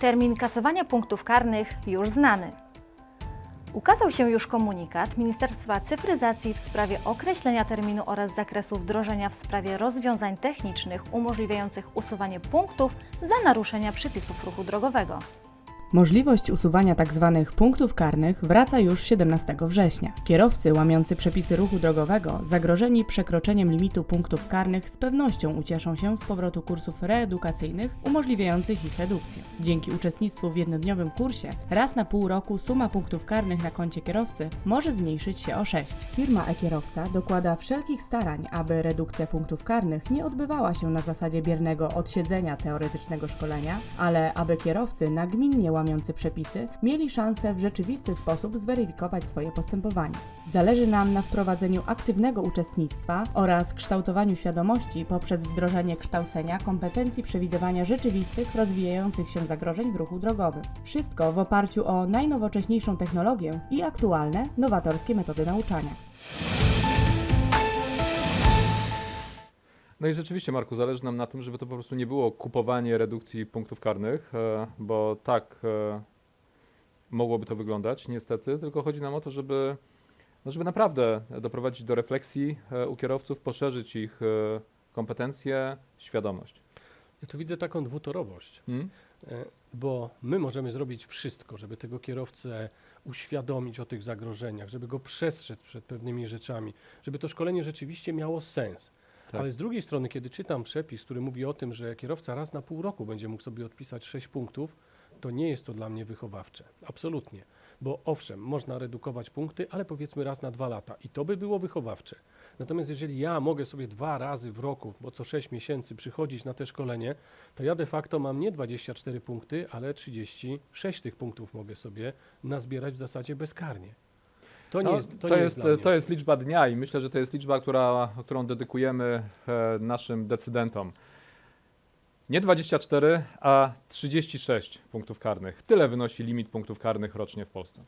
Termin kasowania punktów karnych już znany. Ukazał się już komunikat Ministerstwa Cyfryzacji w sprawie określenia terminu oraz zakresu wdrożenia w sprawie rozwiązań technicznych umożliwiających usuwanie punktów za naruszenia przepisów ruchu drogowego. Możliwość usuwania tzw. punktów karnych wraca już 17 września. Kierowcy łamiący przepisy ruchu drogowego, zagrożeni przekroczeniem limitu punktów karnych, z pewnością ucieszą się z powrotu kursów reedukacyjnych umożliwiających ich redukcję. Dzięki uczestnictwu w jednodniowym kursie, raz na pół roku suma punktów karnych na koncie kierowcy może zmniejszyć się o 6. Firma e-kierowca dokłada wszelkich starań, aby redukcja punktów karnych nie odbywała się na zasadzie biernego odsiedzenia teoretycznego szkolenia, ale aby kierowcy nagminnie łamiący przepisy mieli szansę w rzeczywisty sposób zweryfikować swoje postępowanie. Zależy nam na wprowadzeniu aktywnego uczestnictwa oraz kształtowaniu świadomości poprzez wdrożenie kształcenia kompetencji przewidywania rzeczywistych, rozwijających się zagrożeń w ruchu drogowym. Wszystko w oparciu o najnowocześniejszą technologię i aktualne, nowatorskie metody nauczania. No i rzeczywiście, Marku, zależy nam na tym, żeby to po prostu nie było kupowanie redukcji punktów karnych, e, bo tak e, mogłoby to wyglądać, niestety, tylko chodzi nam o to, żeby, no żeby naprawdę doprowadzić do refleksji e, u kierowców, poszerzyć ich kompetencje, świadomość. Ja tu widzę taką dwutorowość, Hmm? bo my możemy zrobić wszystko, żeby tego kierowcę uświadomić o tych zagrożeniach, żeby go przestrzec przed pewnymi rzeczami, żeby to szkolenie rzeczywiście miało sens. Tak. Ale z drugiej strony, kiedy czytam przepis, który mówi o tym, że kierowca raz na pół roku będzie mógł sobie odpisać 6 punktów, to nie jest to dla mnie wychowawcze. Absolutnie. Bo owszem, można redukować punkty, ale powiedzmy raz na dwa lata i to by było wychowawcze. Natomiast jeżeli ja mogę sobie dwa razy w roku, bo co 6 miesięcy przychodzić na te szkolenie, to ja de facto mam nie 24 punkty, ale 36 tych punktów mogę sobie nazbierać w zasadzie bezkarnie. To nie No, jest, to to, nie jest, jest, to jest liczba dnia i myślę, że to jest liczba, która, którą dedykujemy e, naszym decydentom. Nie 24, a 36 punktów karnych. Tyle wynosi limit punktów karnych rocznie w Polsce.